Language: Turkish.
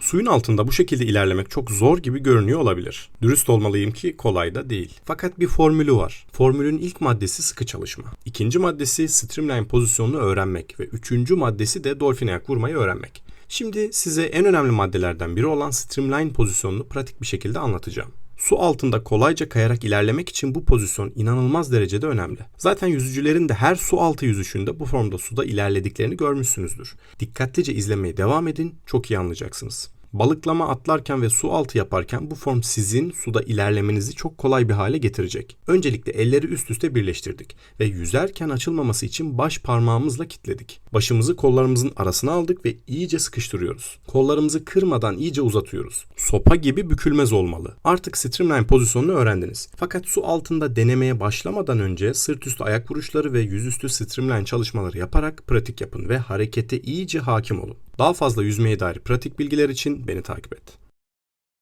Suyun altında bu şekilde ilerlemek çok zor gibi görünüyor olabilir. Dürüst olmalıyım ki kolay da değil. Fakat bir formülü var. Formülün ilk maddesi sıkı çalışma. İkinci maddesi streamline pozisyonunu öğrenmek ve üçüncü maddesi de dolphin ayak vurmayı öğrenmek. Şimdi size en önemli maddelerden biri olan streamline pozisyonunu pratik bir şekilde anlatacağım. Su altında kolayca kayarak ilerlemek için bu pozisyon inanılmaz derecede önemli. Zaten yüzücülerin de her su altı yüzüşünde bu formda suda ilerlediklerini görmüşsünüzdür. Dikkatlice izlemeye devam edin, çok iyi anlayacaksınız. Balıklama atlarken ve su altı yaparken bu form sizin suda ilerlemenizi çok kolay bir hale getirecek. Öncelikle elleri üst üste birleştirdik ve yüzerken açılmaması için baş parmağımızla kilitledik. Başımızı kollarımızın arasına aldık ve iyice sıkıştırıyoruz. Kollarımızı kırmadan iyice uzatıyoruz. Sopa gibi bükülmez olmalı. Artık streamline pozisyonunu öğrendiniz. Fakat su altında denemeye başlamadan önce sırt üstü ayak vuruşları ve yüzüstü streamline çalışmaları yaparak pratik yapın ve harekete iyice hakim olun. Daha fazla yüzmeye dair pratik bilgiler için beni takip et.